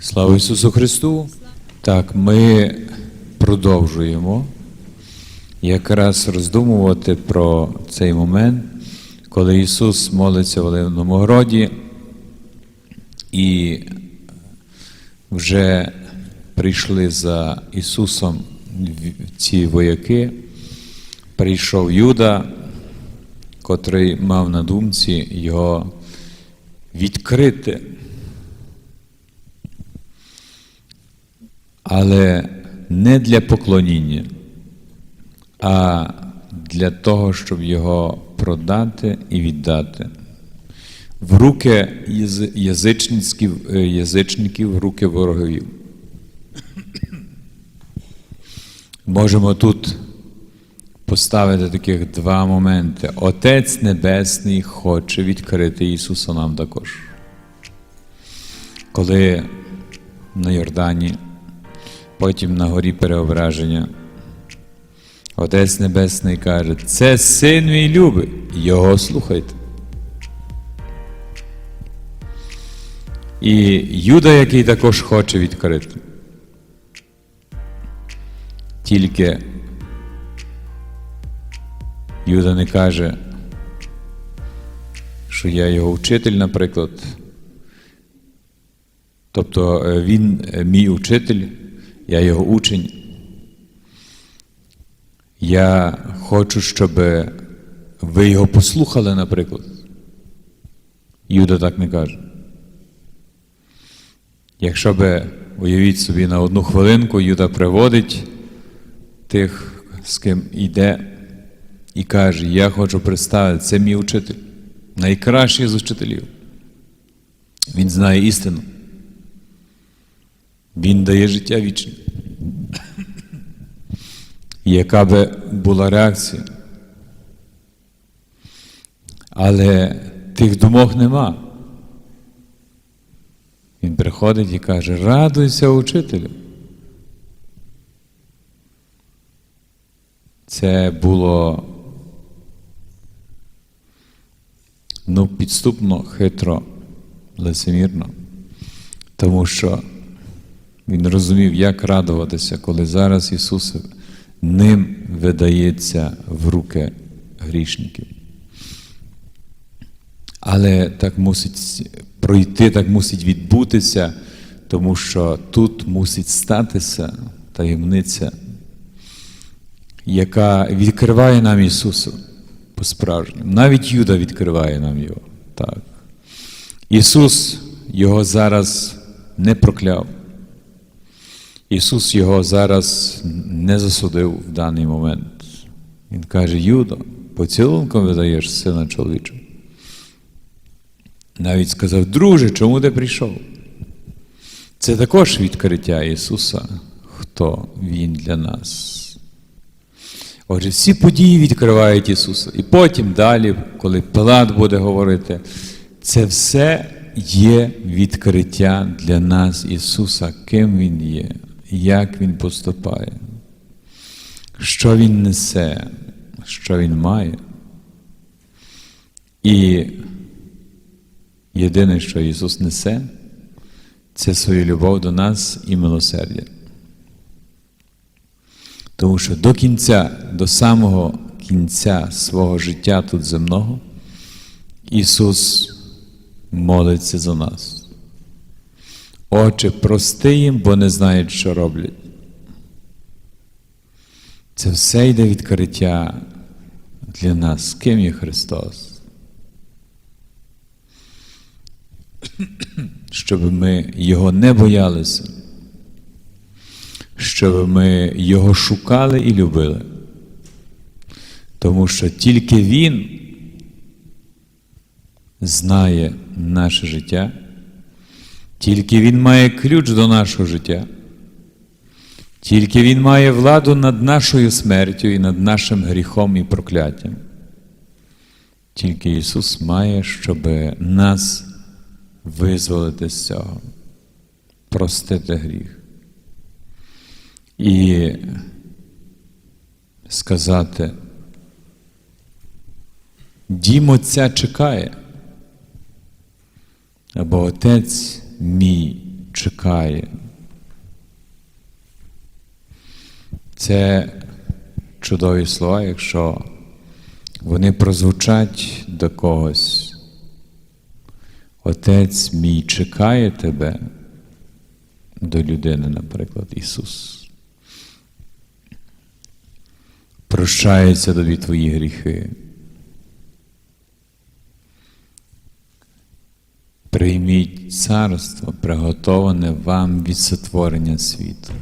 Слава Ісусу Христу! Так, ми продовжуємо якраз роздумувати про цей момент, коли Ісус молиться в Оливному городі, і вже прийшли за Ісусом ці вояки. Прийшов Юда, котрий мав на думці його відкрити. Але не для поклоніння, а для того, щоб його продати і віддати. В руки яз- язичницьків, е, язичників, в руки ворогів. Можемо тут поставити таких два моменти. Отець Небесний хоче відкрити Ісуса нам також. Коли на Йордані, потім на горі переображення, Отець Небесний каже, це син мій любий, його слухайте. І Юда, який також хоче відкрити. Тільки Юда не каже, що я його вчитель, наприклад. Тобто е, він е, мій учитель, я його учень. Я хочу, щоб ви його послухали, наприклад. Юда так не каже. Якщо би, уявіть собі, на одну хвилинку Юда приводить тих, з ким йде, і каже: Я хочу представити, це мій учитель, найкращий з учителів. Він знає істину. Він дає життя вічне. Яка би була реакція? Але тих думок нема. Він приходить і каже: радуйся, учителю. Це було ну, підступно, хитро, лицемірно, тому що він розумів, як радуватися, коли зараз Ісус ним видається в руки грішників. Але так мусить пройти, так мусить відбутися, тому що тут мусить статися таємниця, яка відкриває нам Ісуса по-справжньому. Навіть Юда відкриває нам Його. Так. Ісус його зараз не прокляв. Ісус його зараз не засудив в даний момент. Він каже: Юдо, поцілунком видаєш сина чоловічого. Навіть сказав, друже, чому ти прийшов? Це також відкриття Ісуса, хто Він для нас. Отже, всі події відкривають Ісуса. І потім далі, коли Пилат буде говорити, це все є відкриття для нас Ісуса, ким Він є, як Він поступає, що Він несе, що Він має. І єдине, що Ісус несе, це свою любов до нас і милосердя. Тому що до кінця, до самого кінця свого життя тут земного, Ісус молиться за нас. Отче, прости їм, бо не знають, що роблять. Це все йде відкриття для нас, ким є Христос. Щоб ми Його не боялися, щоб ми Його шукали і любили. Тому що тільки Він знає наше життя, тільки Він має ключ до нашого життя, тільки Він має владу над нашою смертю і над нашим гріхом і прокляттям. Тільки Ісус має, щоб нас визволити з цього, простити гріх. І сказати, дім Отця чекає, або Отець мій чекає. Це чудові слова, якщо вони прозвучать до когось. Отець мій чекає тебе до людини, наприклад, Ісус. Прощаються тобі твої гріхи. Прийміть царство, приготоване вам від сотворення світу.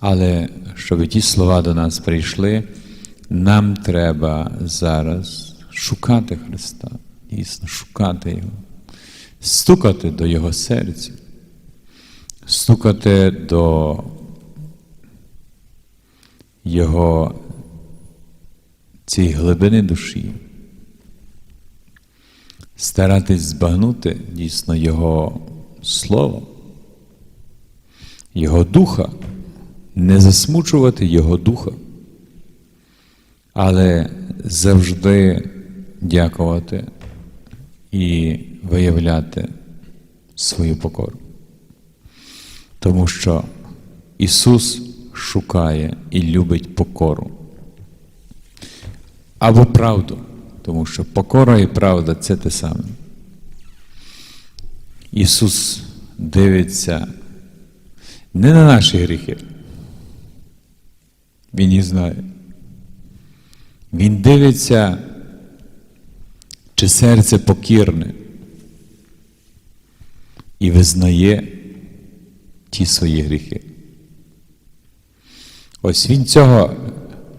Але щоб ті слова до нас прийшли, нам треба зараз шукати Христа, дійсно, шукати Його, стукати до Його серця, стукати до Його цієї глибини душі, старатись збагнути дійсно Його Слово, Його Духа, не засмучувати Його Духа, але завжди дякувати і виявляти свою покору. Тому що Ісус шукає і любить покору. Або правду, тому що покора і правда це те саме. Ісус дивиться не на наші гріхи. Він їх знає. Він дивиться, чи серце покірне і визнає ті свої гріхи. Ось він цього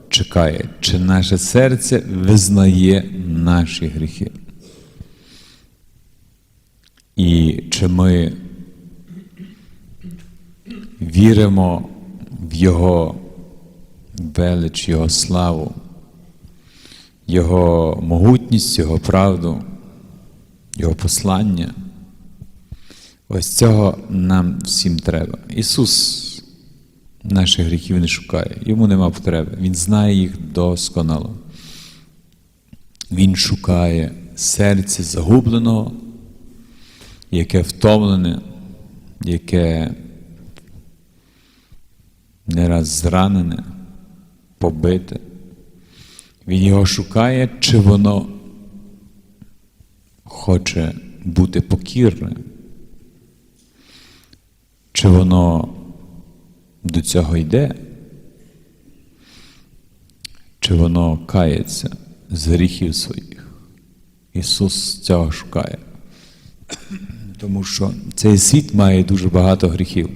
чекає, чи наше серце визнає наші гріхи. І чи ми віримо в Його велич, Його славу, Його могутність, Його правду, Його послання. Ось цього нам всім треба. Ісус наших гріхів не шукає, йому нема потреби. Він знає їх досконало. Він шукає серце загубленого, яке втомлене, яке не раз зранене, побите. Він його шукає, чи воно хоче бути покірне, чи воно до цього йде, чи воно кається з гріхів своїх. Ісус цього шукає. Тому що цей світ має дуже багато гріхів.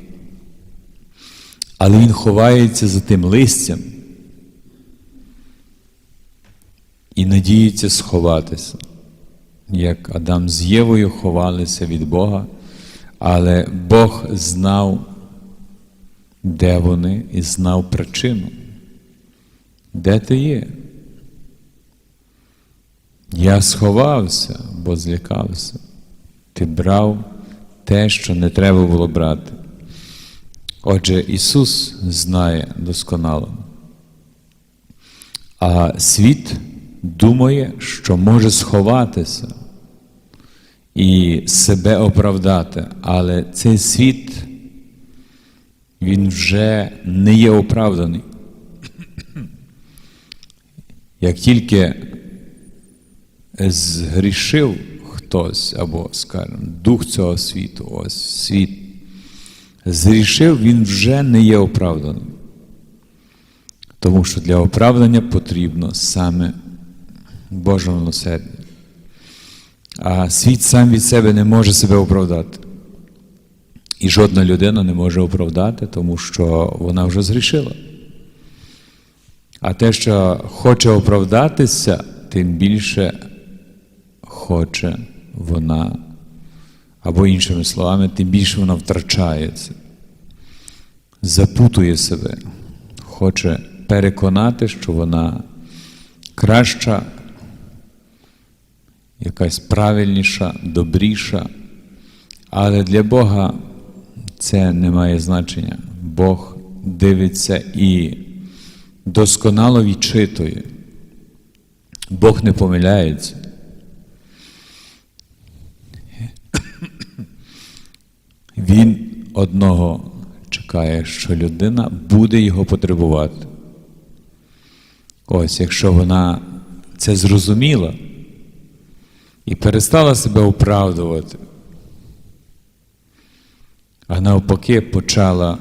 Але Він ховається за тим листям і надіється сховатися, як Адам з Євою ховалися від Бога, але Бог знав де вони і знав причину. Де ти є? Я сховався, бо злякався. Ти брав те, що не треба було брати. Отже, Ісус знає досконало. А світ думає, що може сховатися і себе оправдати, але цей світ він вже не є оправданий. Як тільки згрішив хтось, або, скажімо, дух цього світу, ось світ, згрішив, він вже не є оправданим. Тому що для оправдання потрібно саме Боже милосердя. А світ сам від себе не може себе оправдати. І жодна людина не може оправдати, тому що вона вже згрішила. А те, що хоче оправдатися, тим більше хоче вона, або іншими словами, тим більше вона втрачається, запутує себе, хоче переконати, що вона краща, якась правильніша, добріша, але для Бога це не має значення. Бог дивиться і досконало відчитує. Бог не помиляється. Він одного чекає, що людина буде його потребувати. Ось якщо вона це зрозуміла і перестала себе оправдувати а навпаки почала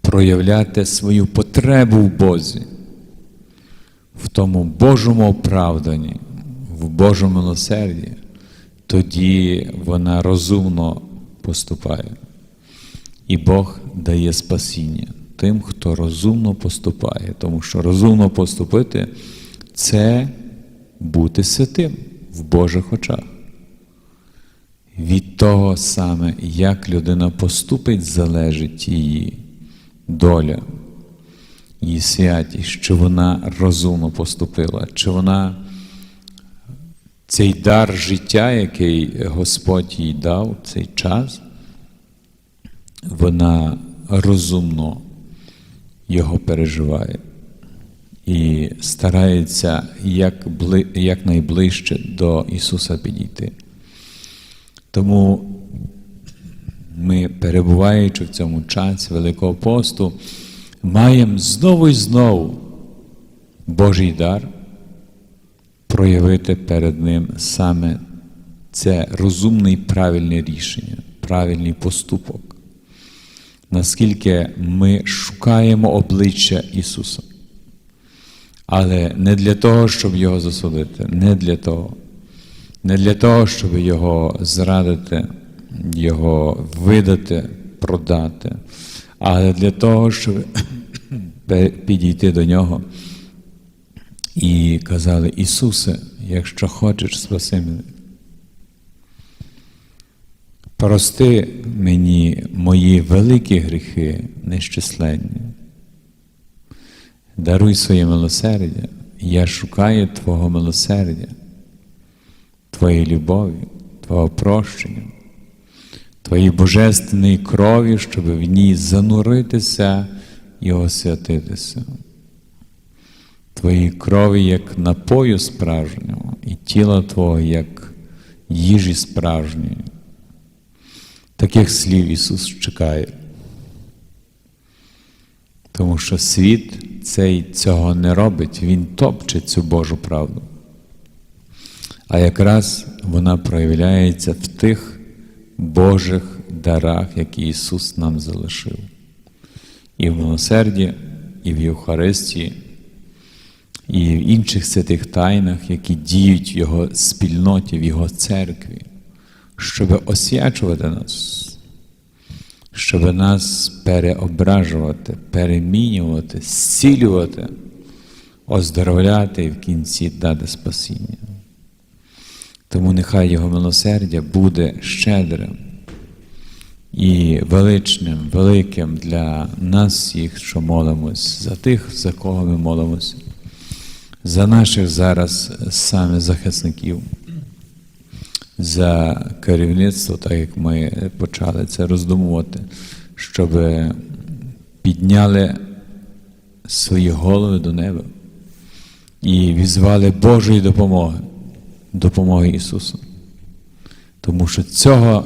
проявляти свою потребу в Бозі, в тому Божому оправданні, в Божому милосерді, тоді вона розумно поступає. І Бог дає спасіння тим, хто розумно поступає, тому що розумно поступити це бути святим в Божих очах. Від того саме, як людина поступить, залежить її доля, її святість, чи вона розумно поступила, чи вона цей дар життя, який Господь їй дав, цей час, вона розумно його переживає і старається як, бли, якнайближче до Ісуса підійти. Тому ми, перебуваючи в цьому часі Великого посту, маємо знову і знову Божий дар проявити перед Ним саме це розумне і правильне рішення, правильний поступок. Наскільки ми шукаємо обличчя Ісуса. Але не для того, щоб Його засудити, не для того, не для того, щоб Його зрадити, Його видати, продати, але для того, щоб підійти до Нього і казали, Ісусе, якщо хочеш, спаси мене. Прости мені мої великі гріхи нещисленні. Даруй своє милосердя, я шукаю Твого милосердя, Твоєї любові, Твого прощення, Твоєї божественної крові, щоб в ній зануритися і освятитися. Твоєї крові як напою справжнього, і тіла Твого як їжі справжньої. Таких слів Ісус чекає. Тому що світ цей цього не робить, Він топче цю Божу правду. А якраз вона проявляється в тих Божих дарах, які Ісус нам залишив. І в милосерді, і в Євхаристії, і в інших святих тайнах, які діють в Його спільноті, в Його церкві, щоб освячувати нас щоб нас переображувати, перемінювати, зцілювати, оздоровляти і в кінці дати спасіння. Тому нехай Його милосердя буде щедрим і величним, великим для нас всіх, що молимось, за тих, за кого ми молимося, за наших зараз саме захисників за керівництво, так як ми почали це роздумувати, щоб підняли свої голови до неба і візвали Божої допомоги, допомоги Ісусу. Тому що цього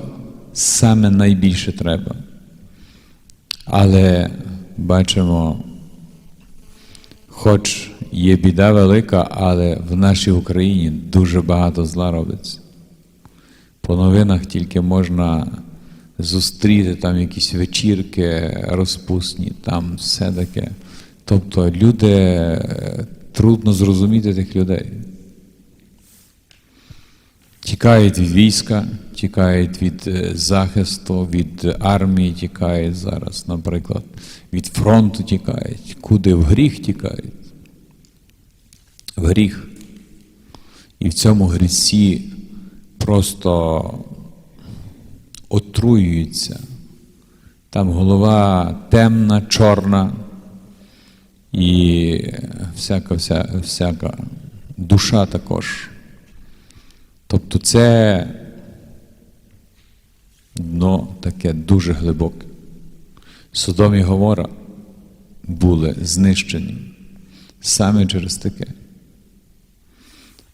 саме найбільше треба. Але бачимо, хоч є біда велика, але в нашій Україні дуже багато зла робиться. По новинах тільки можна зустріти там якісь вечірки розпусні, там все таке. Тобто люди е, трудно зрозуміти тих людей. Тікають від війська, тікають від е, захисту, від армії тікають зараз, наприклад, від фронту тікають, куди в гріх тікають. В гріх. І в цьому грісі просто отруюються. Там голова темна, чорна і всяка, вся, всяка душа також. Тобто це дно таке дуже глибоке. Содом і Говора були знищені саме через таке.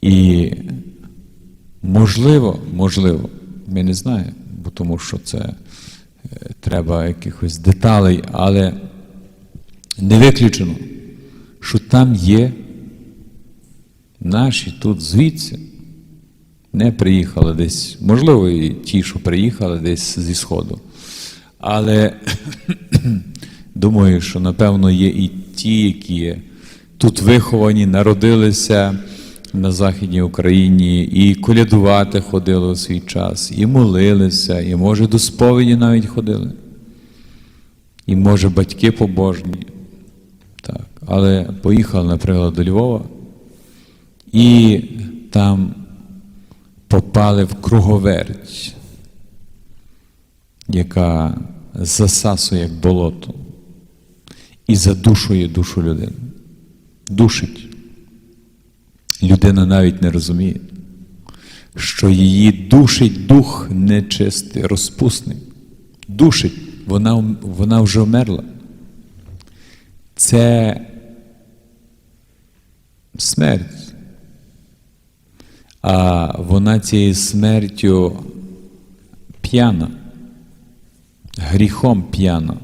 І Можливо, можливо, ми не знаємо, бо тому що це е, треба якихось деталей, але не виключено, що там є наші тут звідси. Не приїхали десь, можливо, і ті, що приїхали десь зі Сходу. Але думаю, що напевно є і ті, які тут виховані, народилися на Західній Україні, і колядувати ходили у свій час, і молилися, і може до сповіді навіть ходили. І може батьки побожні. Так. Але поїхали, наприклад, до Львова, і там попали в круговерть, яка засасує як болото і задушує душу людини. Душить. Людина навіть не розуміє, що її душить дух нечистий, розпусний. Душить, вона, вона вже вмерла. Це смерть. А вона цією смертю п'яна, гріхом п'яна.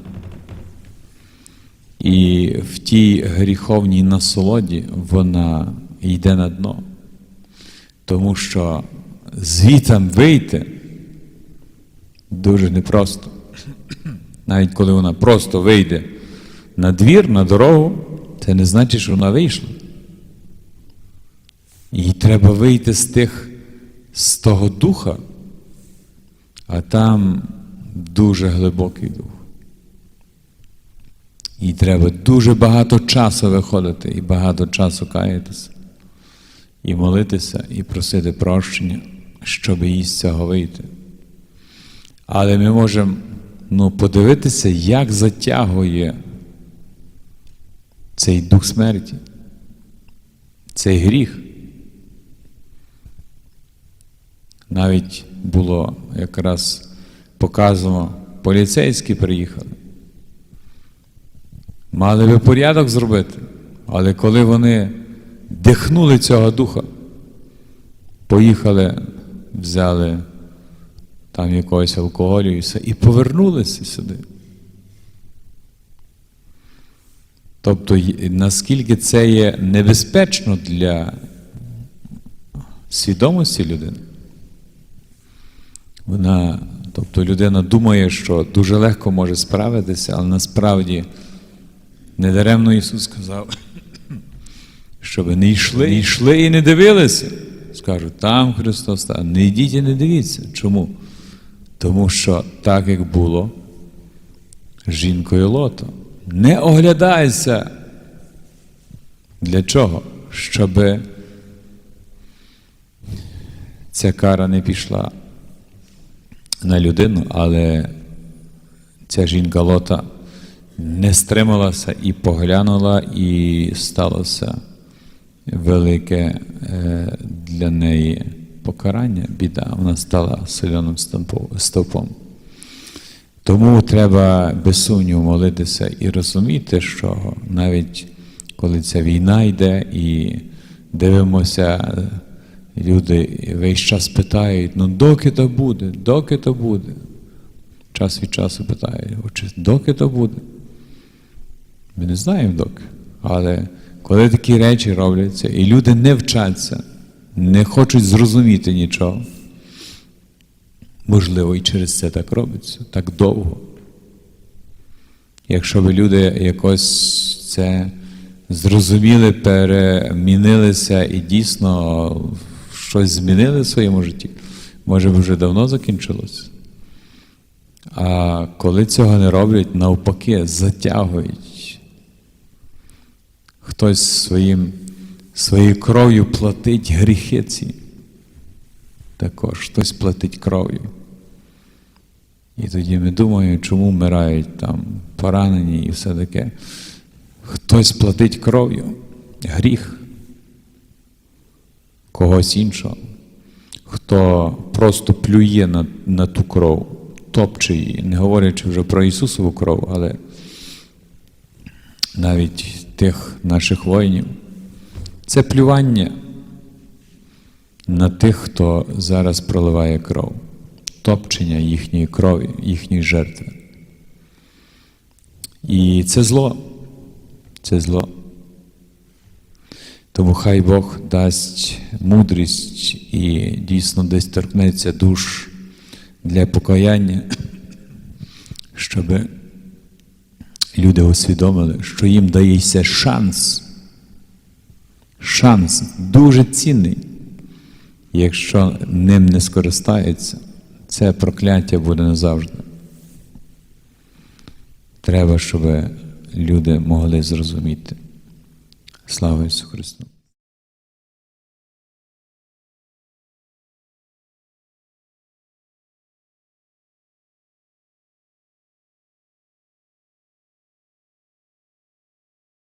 І в тій гріховній насолоді вона йде на дно. Тому що звітам вийти дуже непросто. Навіть коли вона просто вийде на двір, на дорогу, це не значить, що вона вийшла. Їй треба вийти з тих, з того духа, а там дуже глибокий дух. Їй треба дуже багато часу виходити і багато часу каятися, і молитися, і просити прощення, щоб їй з цього вийти. Але ми можемо ну, подивитися, як затягує цей дух смерті, цей гріх. Навіть було якраз показано, поліцейські приїхали. Мали би порядок зробити, але коли вони дихнули цього духа, поїхали, взяли там якогось алкоголю і все, і повернулися сюди. Тобто, наскільки це є небезпечно для свідомості людини. Вона, тобто людина думає, що дуже легко може справитися, але насправді недаремно Ісус сказав, щоб не йшли, не йшли і не дивилися. Скажуть, там Христос, там. не йдіть і не дивіться. Чому? Тому що так, як було жінкою Лото. Не оглядайся. Для чого? Щоб ця кара не пішла на людину, але ця жінка Лота не стрималася і поглянула, і сталося велике е, для неї покарання, біда. Вона стала соленим стовпом. Тому треба без сумніву молитися і розуміти, що навіть коли ця війна йде і дивимося, люди весь час питають, ну доки то буде, доки то буде. Час від часу питають, доки то буде. Ми не знаємо доки. Але коли такі речі робляться, і люди не вчаться, не хочуть зрозуміти нічого. Можливо, і через це так робиться, так довго. Якщо б люди якось це зрозуміли, перемінилися і дійсно щось змінили в своєму житті, може б вже давно закінчилося. А коли цього не роблять, навпаки, затягують. Хтось своїм, своєю кров'ю платить гріхи ці. Також хтось платить кров'ю. І тоді ми думаємо, чому вмирають там поранені і все таке. Хтось платить кров'ю, гріх когось іншого, хто просто плює на, на ту кров, топче її, не говорячи вже про Ісусову кров, але навіть тих наших воїнів. Це плювання на тих, хто зараз проливає кров. топчення їхньої крові, їхньої жертви. І це зло. Це зло. Тому хай Бог дасть мудрість і дійсно десь торкнеться душ для покаяння, щоб люди усвідомили, що їм дається шанс. Шанс дуже цінний. Якщо ним не скористаються, це прокляття буде назавжди. Треба, щоб люди могли зрозуміти. Слава Ісусу Христу!